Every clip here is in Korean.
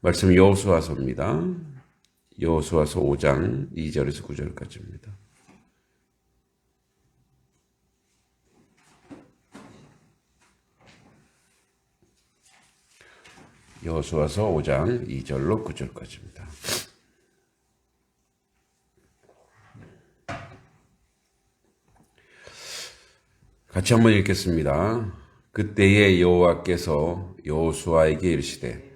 말씀 여호수아서입니다. 여호수아서 5장 2절에서 9절까지입니다. 여호수아서 5장 2절로 9절까지입니다. 같이 한번 읽겠습니다. 그때에 여호와께서 여호수아에게 이르시되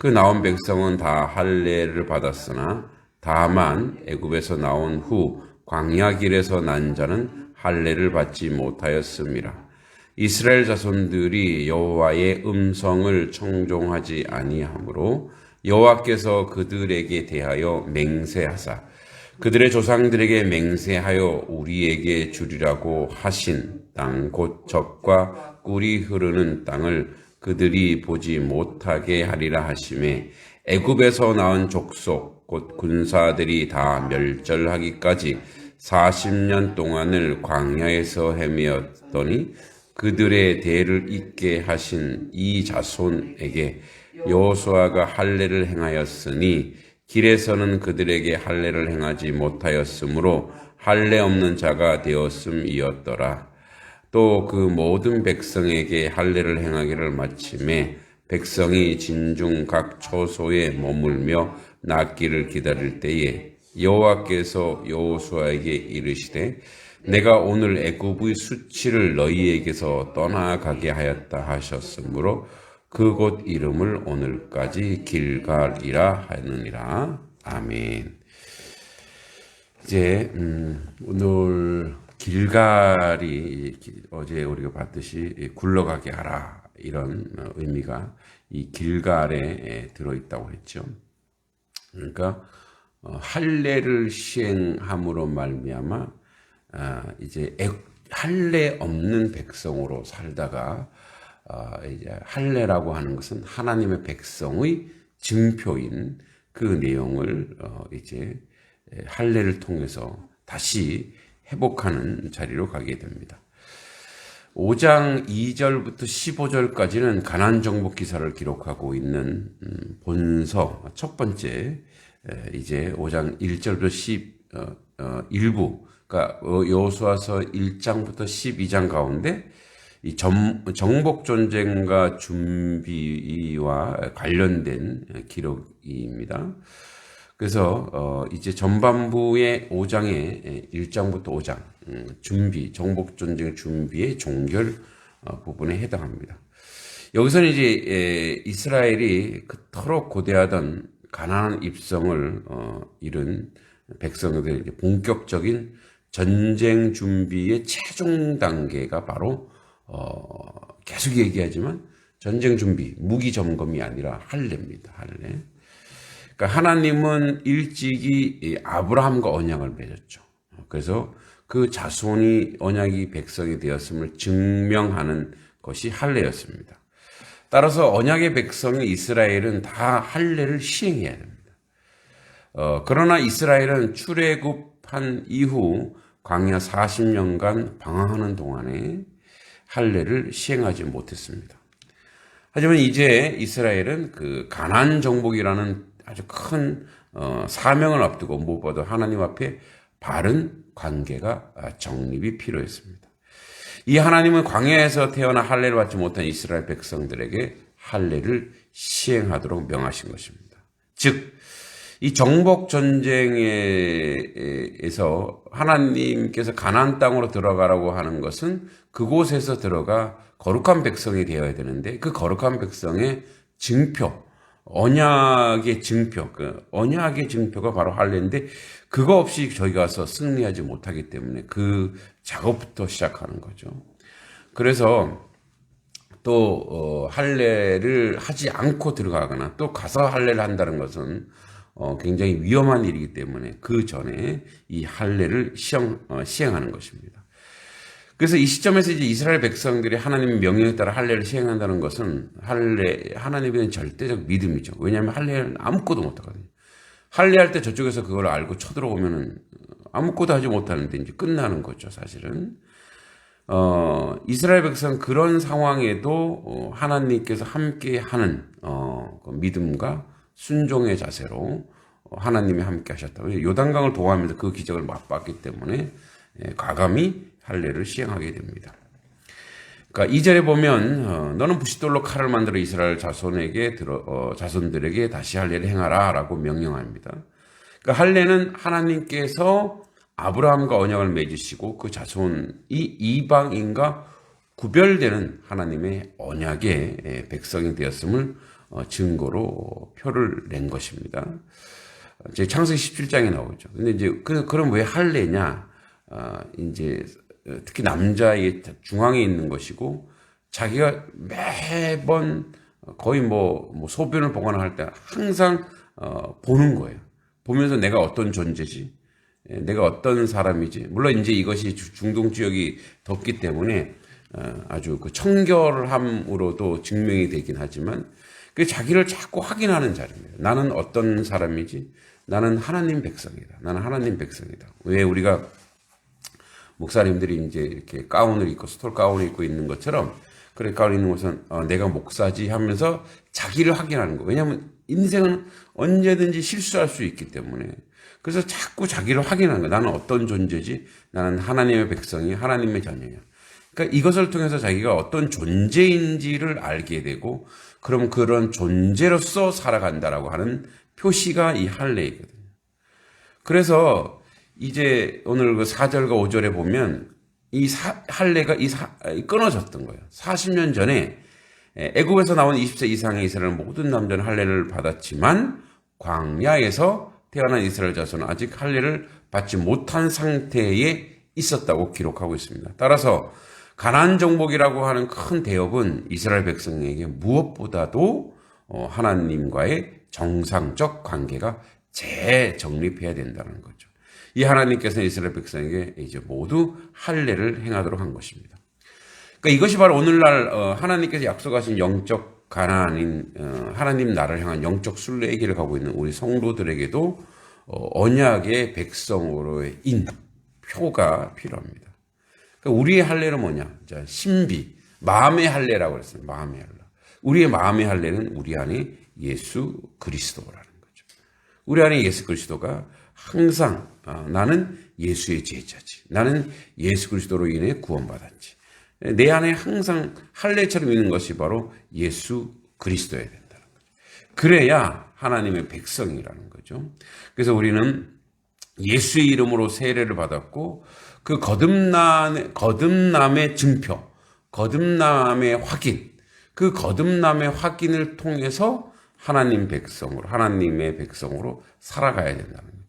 그 나온 백성은 다 할례를 받았으나 다만 애굽에서 나온 후 광야 길에서 난 자는 할례를 받지 못하였음이라. 이스라엘 자손들이 여호와의 음성을 청종하지 아니하므로 여호와께서 그들에게 대하여 맹세하사 그들의 조상들에게 맹세하여 우리에게 주리라고 하신 땅 곧 적과 꿀이 흐르는 땅을 그들이 보지 못하게 하리라 하심에 애굽에서 나온 족속 곧 군사들이 다 멸절하기까지 40년 동안을 광야에서 헤매었더니 그들의 대를 잇게 하신 이 자손에게 여호수아가 할례를 행하였으니 길에서는 그들에게 할례를 행하지 못하였으므로 할례 없는 자가 되었음이었더라. 또 그 모든 백성에게 할례를 행하기를 마침에 백성이 진중 각 초소에 머물며 낫기를 기다릴 때에 여호와께서 여호수아에게 이르시되 내가 오늘 애굽의 수치를 너희에게서 떠나가게 하였다 하셨으므로 그곳 이름을 오늘까지 길갈이라 하느니라. 아멘. 이제 음, 오늘 길갈이 어제 우리가 봤듯이 굴러가게 하라 이런 의미가 이 길갈에 들어 있다고 했죠. 그러니까 어, 할례를 시행함으로 말미암아 아, 이제 할례 없는 백성으로 살다가 아, 이제 할례라고 하는 것은 하나님의 백성의 증표인 그 내용을 어, 이제 할례를 통해서 다시 회복하는 자리로 가게 됩니다. 5장 2절부터 15절까지는 가난 정복 기사를 기록하고 있는 음, 본서 첫 번째 이제 5장 1절부터 10 어, 어, 일부 그러니까 여호수아서 1장부터 12장 가운데 이 정, 정복 전쟁과 준비와 관련된 기록입니다. 그래서 어 이제 전반부의 5장의 1장부터 5장 음, 준비 정복 전쟁 준비의 종결 어, 부분에 해당합니다. 여기서는 이제 이스라엘이 그토록 고대하던 가난한 입성을 어, 이룬 백성들 본격적인 전쟁 준비의 최종 단계가 바로 어, 계속 얘기하지만 전쟁 준비, 무기 점검이 아니라 할례입니다. 할례. 그러니까 하나님은 일찍이 아브라함과 언약을 맺었죠. 그래서 그 자손이 언약이 백성이 되었음을 증명하는 것이 할례였습니다. 따라서 언약의 백성인 이스라엘은 다 할례를 시행해야 됩니다. 어, 그러나 이스라엘은 출애굽한 이후 광야 40년간 방황하는 동안에 할례를 시행하지 못했습니다. 하지만 이제 이스라엘은 그 가난 정복이라는 아주 큰 어, 사명을 앞두고 무엇보다 하나님 앞에 바른 관계가 정립이 필요했습니다. 이 하나님은 광야에서 태어나 할례를 받지 못한 이스라엘 백성들에게 할례를 시행하도록 명하신 것입니다. 즉, 이 정복 전쟁에서 하나님께서 가나안 땅으로 들어가라고 하는 것은 그곳에서 들어가 거룩한 백성이 되어야 되는데 그 거룩한 백성의 증표, 언약의 증표, 그 언약의 증표가 바로 할례인데 그거 없이 저희 가 서 승리하지 못하기 때문에 그 작업부터 시작하는 거죠. 그래서 또 어, 할례를 하지 않고 들어가거나 또 가서 할례를 한다는 것은 어, 굉장히 위험한 일이기 때문에 그 전에 이 할례를 시행, 어, 시행하는 것입니다. 그래서 이 시점에서 이제 이스라엘 백성들이 하나님의 명령에 따라 할례를 시행한다는 것은 할례 하나님에 대한 절대적 믿음이죠. 왜냐하면 할례는 아무것도 못하거든요. 할례할 때 저쪽에서 그걸 알고 쳐들어오면은 아무것도 하지 못하는데 이제 끝나는 거죠, 사실은. 어, 이스라엘 백성 그런 상황에도 어, 하나님께서 함께 하는 어, 그 믿음과 순종의 자세로 어, 하나님이 함께 하셨다. 요단강을 동하면서 그 기적을 맛봤기 때문에 예, 과감히 할례를 시행하게 됩니다. 그러니까 2절에 보면 어, 너는 부싯돌로 칼을 만들어 이스라엘 자손에게 들어 어, 자손들에게 다시 할례를 행하라라고 명령합니다. 그러니까 할례는 하나님께서 아브라함과 언약을 맺으시고 그 자손이 이방인과 구별되는 하나님의 언약의 예, 백성이 되었음을 어, 증거로 표를 낸 것입니다. 제 창세기 17장에 나오죠. 근데 이제 그, 그럼 왜 할례냐? 아, 이제 특히 남자의 중앙에 있는 것이고 자기가 매번 거의 뭐, 뭐 소변을 보거나 할때 항상 어, 보는 거예요. 보면서 내가 어떤 존재지, 예, 내가 어떤 사람이지. 물론 이제 이것이 중동 지역이 덥기 때문에 어, 아주 그 청결함으로도 증명이 되긴 하지만 그 자기를 자꾸 확인하는 자리입니다. 나는 어떤 사람이지? 나는 하나님 백성이다. 나는 하나님 백성이다. 왜 우리가 목사님들이 이제 이렇게 가운을 입고 스톨 가운을 입고 있는 것처럼 그래 가운 있는 것은 어, 내가 목사지 하면서 자기를 확인하는 거. 왜냐하면 인생은 언제든지 실수할 수 있기 때문에 그래서 자꾸 자기를 확인하는 거. 나는 어떤 존재지? 나는 하나님의 백성이 하나님의 자녀야. 그러니까 이것을 통해서 자기가 어떤 존재인지를 알게 되고 그럼 그런 존재로서 살아간다라고 하는 표시가 이 할례이거든요. 그래서 이제 오늘 그 4절과 5절에 보면 이 사, 할례가 이 사, 끊어졌던 거예요. 40년 전에 애굽에서 나온 20세 이상의 이스라엘 모든 남자는 할례를 받았지만 광야에서 태어난 이스라엘 자손은 아직 할례를 받지 못한 상태에 있었다고 기록하고 있습니다. 따라서 가나안 정복이라고 하는 큰 대업은 이스라엘 백성에게 무엇보다도 어, 하나님과의 정상적 관계가 재정립해야 된다는 거죠. 이 하나님께서는 이스라엘 백성에게 이제 모두 할례를 행하도록 한 것입니다. 그러니까 이것이 바로 오늘날 어, 하나님께서 약속하신 영적 가나안인 어, 하나님 나라를 향한 영적 순례의 길을 가고 있는 우리 성도들에게도 언약의 백성으로의 인 표가 필요합니다. 그러니까 우리의 할례는 뭐냐? 자, 신비, 마음의 할례라고 그랬어요. 마음의 할례. 우리의 마음의 할례는 우리 안에 예수 그리스도라는 거죠. 우리 안에 예수 그리스도가 항상 아, 나는 예수의 제자지. 나는 예수 그리스도로 인해 구원받았지. 내 안에 항상 할례처럼 있는 것이 바로 예수 그리스도여야 된다는 거죠. 그래야 하나님의 백성이라는 거죠. 그래서 우리는 예수의 이름으로 세례를 받았고 그 거듭남, 거듭남의 증표, 거듭남의 확인, 그 거듭남의 확인을 통해서 하나님 백성으로, 하나님의 백성으로 살아가야 된다는 거죠.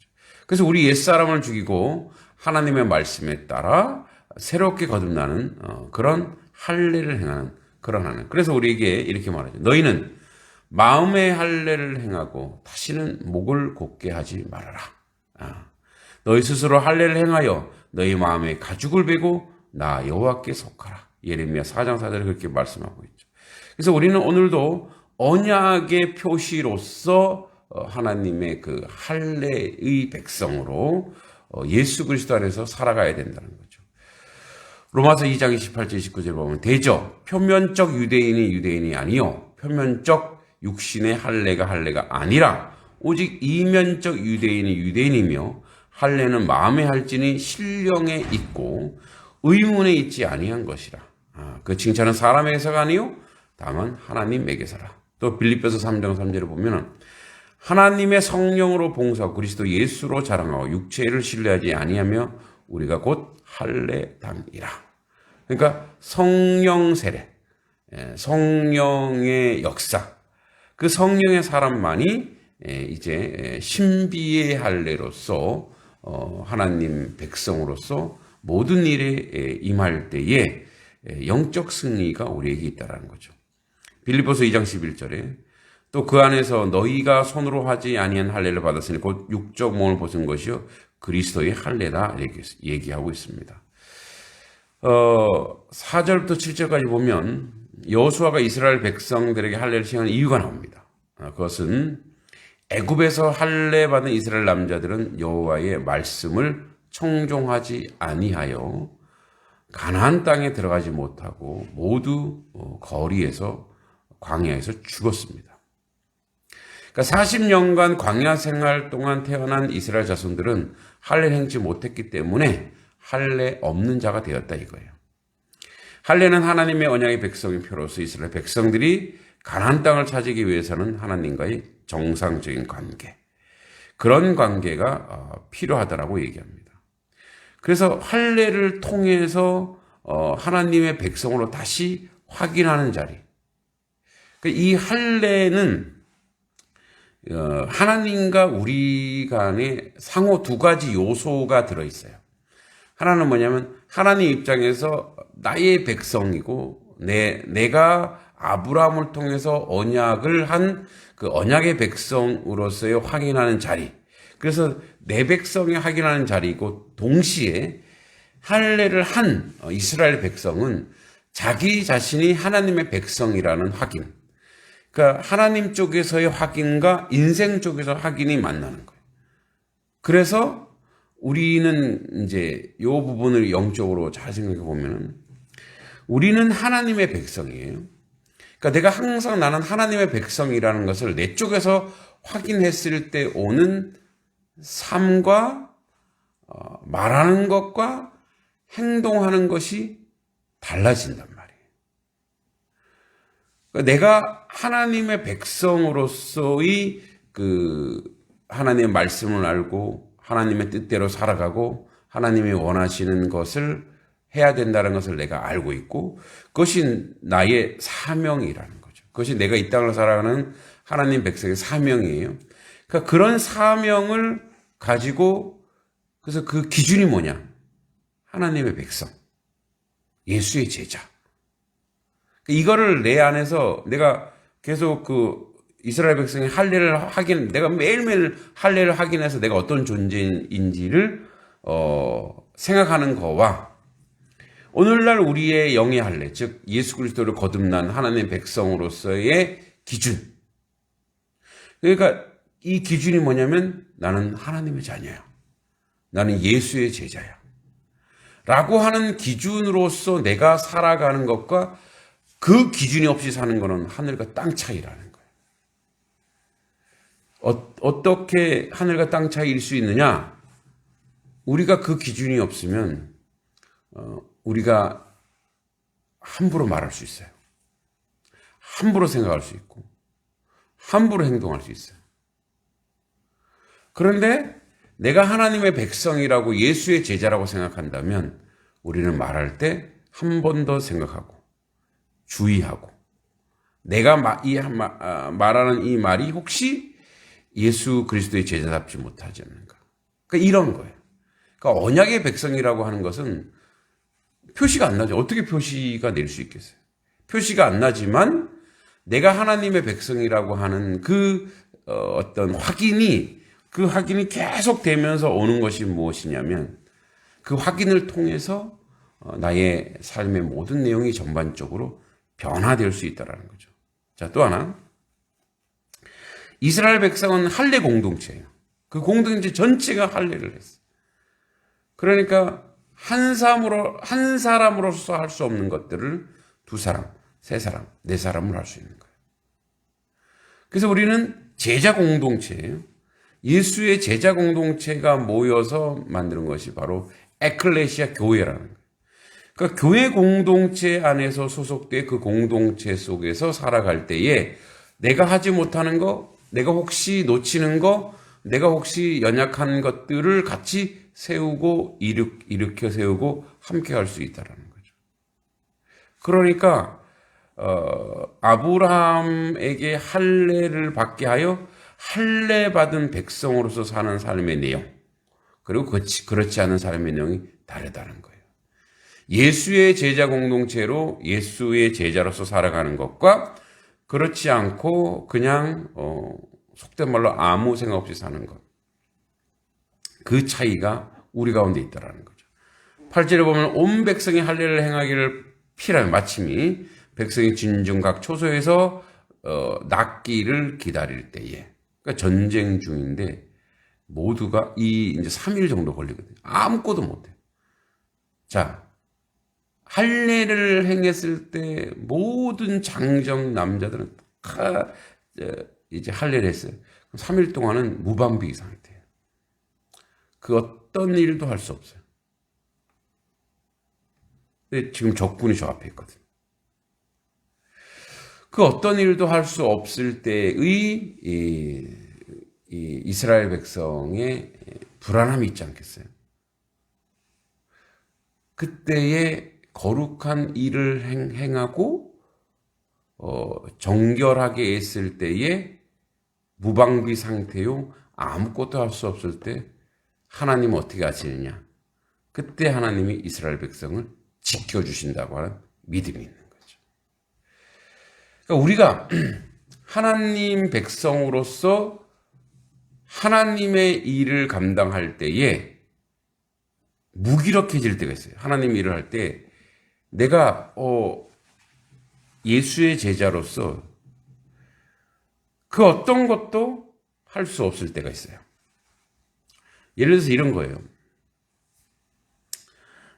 그래서 우리 옛사람을 죽이고 하나님의 말씀에 따라 새롭게 거듭나는 어, 그런 할례를 행하는 그런 하는. 그래서 우리에게 이렇게 말하죠. 너희는 마음의 할례를 행하고 다시는 목을 곧게 하지 말아라. 아. 너희 스스로 할례를 행하여 너희 마음에 가죽을 베고 나 여호와께 속하라. 예레미야 4장 4절에 그렇게 말씀하고 있죠. 그래서 우리는 오늘도 언약의 표시로서 어, 하나님의 그 할례의 백성으로 어, 예수 그리스도 안에서 살아가야 된다는 거죠. 로마서 2장 28절 29절 보면 대저 표면적 유대인이 유대인이 아니요 표면적 육신의 할례가 할례가 아니라 오직 이면적 유대인이 유대인이며 할례는 마음에 할지니 신령에 있고 의문에 있지 아니한 것이라. 아, 그 칭찬은 사람에게서가 아니요 다만 하나님에게서라. 또 빌립보서 3장 3절을 보면은 하나님의 성령으로 봉사 그리스도 예수로 자랑하고 육체를 신뢰하지 아니하며 우리가 곧 할례당이라. 그러니까 성령 세례, 예, 성령의 역사, 그 성령의 사람만이 예, 이제 신비의 할례로서 어, 하나님 백성으로서 모든 일에 임할 때에 영적 승리가 우리에게 있다라는 거죠. 빌리보서 2장 11절에 또 그 안에서 너희가 손으로 하지 아니한 할례를 받았으니 곧 육적 몸을 벗은 것이요 그리스도의 할례다 얘기하고 있습니다. 어, 4절부터 7절까지 보면 여호수아가 이스라엘 백성들에게 할례를 시행한 이유가 나옵니다. 어, 그것은 애굽에서 할례 받은 이스라엘 남자들은 여호와의 말씀을 청종하지 아니하여 가나안 땅에 들어가지 못하고 모두 어, 거리에서 광야에서 죽었습니다. 그러니까 40년간 광야 생활 동안 태어난 이스라엘 자손들은 할례를 행지 못했기 때문에 할례 없는 자가 되었다 이거예요. 할례는 하나님의 언약의 백성인 표로서 이스라엘 백성들이 가나안 땅을 차지기 위해서는 하나님과의 정상적인 관계 그런 관계가 어, 필요하다라고 얘기합니다. 그래서 할례를 통해서 어, 하나님의 백성으로 다시 확인하는 자리. 그러니까 이 할례는 어, 하나님과 우리 간에 상호 두 가지 요소가 들어 있어요. 하나는 뭐냐면 하나님 입장에서 나의 백성이고 내 내가 아브라함을 통해서 언약을 한 그 언약의 백성으로서의 확인하는 자리. 그래서 내 백성이 확인하는 자리이고 동시에 할례를 한 이스라엘 백성은 자기 자신이 하나님의 백성이라는 확인. 그러니까 하나님 쪽에서의 확인과 인생 쪽에서 확인이 만나는 거예요. 그래서 우리는 이제 이 부분을 영적으로 잘 생각해 보면은 우리는 하나님의 백성이에요. 그러니까 내가 항상 나는 하나님의 백성이라는 것을 내 쪽에서 확인했을 때 오는 삶과 어, 말하는 것과 행동하는 것이 달라진단 말이에요. 그러니까 내가 하나님의 백성으로서의 그 하나님의 말씀을 알고 하나님의 뜻대로 살아가고 하나님이 원하시는 것을 해야 된다는 것을 내가 알고 있고 그것이 나의 사명이라는 거죠. 그것이 내가 이 땅을 살아가는 하나님 백성의 사명이에요. 그러니까 그런 사명을 가지고 그래서 그 기준이 뭐냐? 하나님의 백성, 예수의 제자. 그러니까 이거를 내 안에서 내가 계속 그 이스라엘 백성이 할례를 확인, 내가 매일매일 할례를 확인해서 내가 어떤 존재인지를 어, 생각하는 거와 오늘날 우리의 영의 할례, 즉 예수 그리스도를 거듭난 하나님의 백성으로서의 기준. 그러니까 이 기준이 뭐냐면 나는 하나님의 자녀야. 나는 예수의 제자야. 라고 하는 기준으로서 내가 살아가는 것과 그 기준이 없이 사는 것은 하늘과 땅 차이라는 거예요. 어, 어떻게 하늘과 땅 차이일 수 있느냐? 우리가 그 기준이 없으면 어, 우리가 함부로 말할 수 있어요. 함부로 생각할 수 있고, 함부로 행동할 수 있어요. 그런데 내가 하나님의 백성이라고 예수의 제자라고 생각한다면 우리는 말할 때 한 번 더 생각하고, 주의하고, 내가 아, 말하는 이 말이 혹시 예수 그리스도의 제자답지 못하지 않는가. 그러니까 이런 거예요. 그러니까 언약의 백성이라고 하는 것은 표시가 안 나죠. 어떻게 표시가 낼 수 있겠어요? 표시가 안 나지만 내가 하나님의 백성이라고 하는 그 어, 떤 확인이 그 확인이 계속 되면서 오는 것이 무엇이냐면 그 확인을 통해서 어, 나의 삶의 모든 내용이 전반적으로 변화될 수 있다라는 거죠. 자, 또 하나. 이스라엘 백성은 할례 공동체예요. 그 공동체 전체가 할례를 했어. 그러니까 한 사람으로 한 사람으로서 할 수 없는 것들을 두 사람, 세 사람, 네 사람을 할수 있는 거예요. 그래서 우리는 제자 공동체예요. 예수의 제자 공동체가 모여서 만드는 것이 바로 에클레시아 교회라는 거예요. 그러니까 교회 공동체 안에서 소속돼 그 공동체 속에서 살아갈 때에 내가 하지 못하는 거, 내가 혹시 놓치는 거, 내가 혹시 연약한 것들을 같이 세우고 일으켜 세우고 함께 할 수 있다라는 거죠. 그러니까 어, 아브라함에게 할례를 받게 하여 할례 받은 백성으로서 사는 삶의 내용 그리고 그렇지, 그렇지 않은 삶의 내용이 다르다는 거예요. 예수의 제자 공동체로 예수의 제자로서 살아가는 것과 그렇지 않고 그냥 어, 속된 말로 아무 생각 없이 사는 것. 그 차이가 우리 가운데 있다라는 거죠. 8절에 보면 온 백성이 할례를 행하기를 피라며 마침이 백성이 진중각 초소에서 어, 낫기를 기다릴 때에 그러니까 전쟁 중인데 모두가 이 이제 3일 정도 걸리거든요. 아무것도 못해. 자, 할례를 행했을 때 모든 장정 남자들은 다 이제 할례를 했어요. 3일 동안은 무방비 상태예요. 그 어떤 일도 할 수 없어요. 근데 지금 적군이 저 앞에 있거든요. 그 어떤 일도 할 수 없을 때의 이, 이 이스라엘 백성의 불안함이 있지 않겠어요? 그때에 거룩한 일을 행, 행하고 어, 정결하게 했을 때에 무방비 상태요 아무것도 할 수 없을 때 하나님 어떻게 하시느냐? 그때 하나님이 이스라엘 백성을 지켜주신다고 하는 믿음이 있는 거죠. 그러니까 우리가 하나님 백성으로서 하나님의 일을 감당할 때에 무기력해질 때가 있어요. 하나님 일을 할 때 내가 어 예수의 제자로서 그 어떤 것도 할 수 없을 때가 있어요. 예를 들어서 이런 거예요.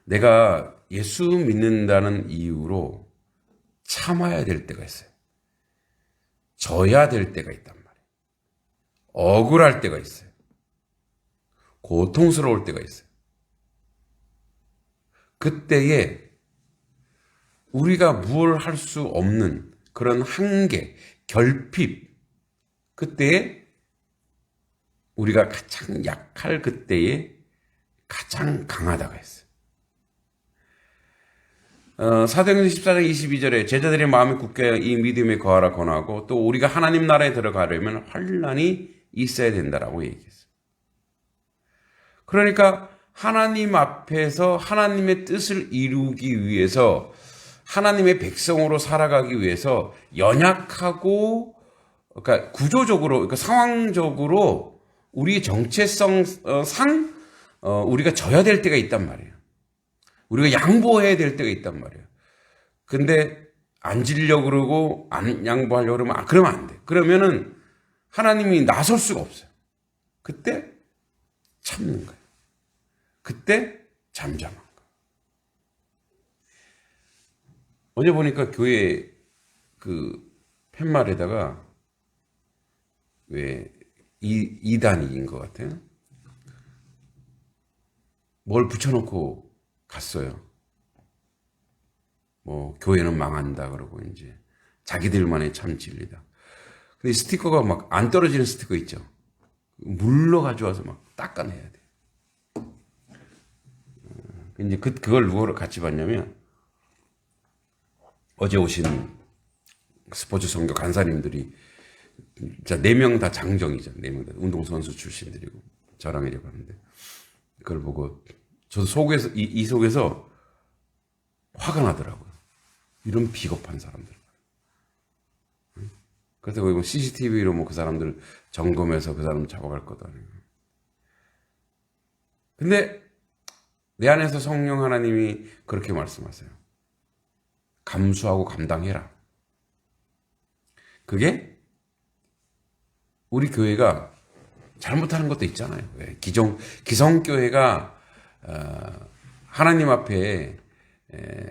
내가 예수 믿는다는 이유로 참아야 될 때가 있어요. 져야 될 때가 있단 말이에요. 억울할 때가 있어요. 고통스러울 때가 있어요. 그때에 우리가 무엇을 할수 없는 그런 한계, 결핍, 그때에 우리가 가장 약할 그때에 가장 강하다가 있어요. 어, 사도행전 14장 22절에 제자들의 마음이 굳게 이 믿음에 거하라 권하고 또 우리가 하나님 나라에 들어가려면 환란이 있어야 된다라고 얘기했어요. 그러니까 하나님 앞에서 하나님의 뜻을 이루기 위해서 하나님의 백성으로 살아가기 위해서 연약하고 그러니까 구조적으로 그러니까 상황적으로 우리 정체성 상 어, 우리가 져야 될 때가 있단 말이에요. 우리가 양보해야 될 때가 있단 말이에요. 근데 안 지려고 그러고 안 양보하려고 그러면 아, 그러면 안 돼. 그러면은 하나님이 나설 수가 없어요. 그때 참는 거예요. 그때 잠잠한 거. 어제 보니까 교회 그 팻말에다가 왜 이, 이단인 것 같아요. 뭘 붙여놓고 갔어요. 뭐 교회는 망한다 그러고 이제 자기들만의 참 진리다. 근데 스티커가 막 안 떨어지는 스티커 있죠. 물로 가져와서 막 닦아내야 돼. 이제 그, 그걸 누구를 같이 봤냐면, 어제 오신 스포츠 성교 간사님들이, 자, 네 명 다 장정이죠. 네명 다. 운동선수 출신들이고, 저랑 이래 봤는데, 그걸 보고, 저도 속에서, 이, 이 속에서 화가 나더라고요. 이런 비겁한 사람들. 그렇다고 뭐 CCTV로 뭐 그 사람들 점검해서 그 사람 잡아갈 것도 아니고. 근데 내 안에서 성령 하나님이 그렇게 말씀하세요. 감수하고 감당해라. 그게 우리 교회가 잘못하는 것도 있잖아요. 기종 기성 교회가 어, 하나님 앞에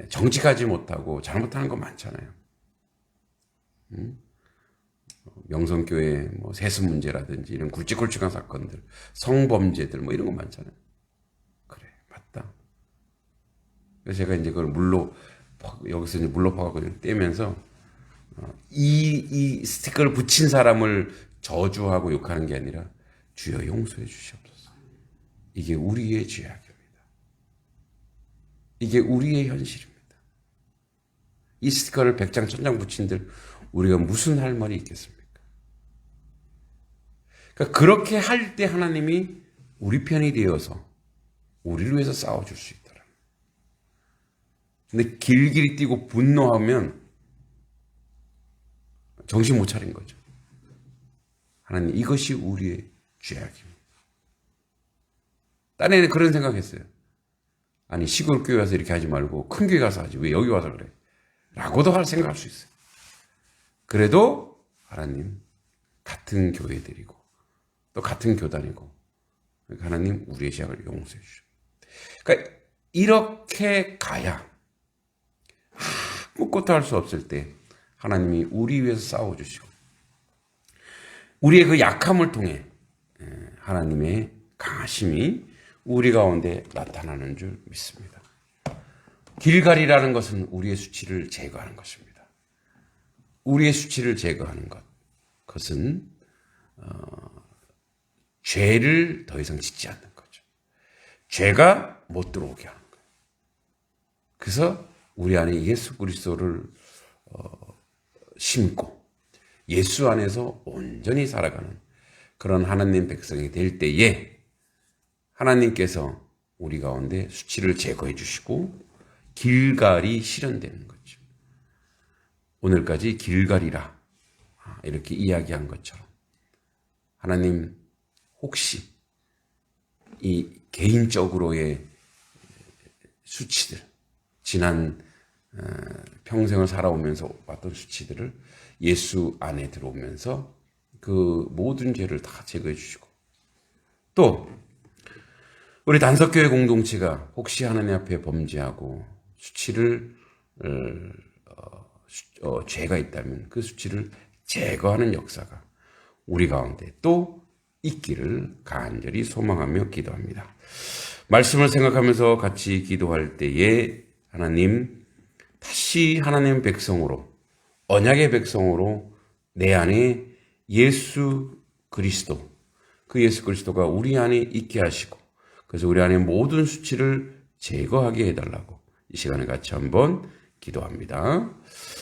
정직하지 못하고 잘못하는 거 많잖아요. 명성교회 뭐 세습 문제라든지 이런 굵직굵직한 사건들, 성범죄들 뭐 이런 거 많잖아요. 그래서 제가 이제 그걸 물로 여기서 이제 물로 퍼갖고 떼면서 어, 이, 이 스티커를 붙인 사람을 저주하고 욕하는 게 아니라 주여 용서해 주시옵소서. 이게 우리의 죄악입니다. 이게 우리의 현실입니다. 이 스티커를 백장 천장 붙인들 우리가 무슨 할 말이 있겠습니까? 그러니까 그렇게 할 때 하나님이 우리 편이 되어서 우리를 위해서 싸워줄 수 있다. 근데 길길이 뛰고 분노하면 정신 못 차린 거죠. 하나님 이것이 우리의 죄악입니다. 딴에는 그런 생각했어요. 아니 시골 교회 가서 이렇게 하지 말고 큰 교회 가서 하지 왜 여기 와서 그래? 라고도 할 생각할 수 있어요. 그래도 하나님 같은 교회들이고 또 같은 교단이고 그러니까 하나님 우리의 죄악을 용서해 주죠. 그러니까 이렇게 가야 아무것도 할 수 없을 때 하나님이 우리 위해서 싸워 주시고 우리의 그 약함을 통해 예, 하나님의 강하심이 우리 가운데 나타나는 줄 믿습니다. 길갈이라는 것은 우리의 수치를 제거하는 것입니다. 우리의 수치를 제거하는 것. 그것은 어, 죄를 더 이상 짓지 않는 거죠. 죄가 못 들어오게 하는 거예요. 그래서 우리 안에 예수 그리스도를 어, 심고 예수 안에서 온전히 살아가는 그런 하나님 백성이 될 때에 하나님께서 우리 가운데 수치를 제거해 주시고 길갈이 실현되는 거죠. 오늘까지 길갈이라 이렇게 이야기한 것처럼 하나님 혹시 이 개인적으로의 수치들 지난 어, 평생을 살아오면서 왔던 수치들을 예수 안에 들어오면서 그 모든 죄를 다 제거해 주시고 또 우리 단석교회 공동체가 혹시 하나님 앞에 범죄하고 수치를 어, 수- 어, 죄가 있다면 그 수치를 제거하는 역사가 우리 가운데 또 있기를 간절히 소망하며 기도합니다. 말씀을 생각하면서 같이 기도할 때에 하나님 다시 하나님 백성으로 언약의 백성으로 내 안에 예수 그리스도 그 예수 그리스도가 우리 안에 있게 하시고 그래서 우리 안에 모든 수치를 제거하게 해달라고 이 시간에 같이 한번 기도합니다.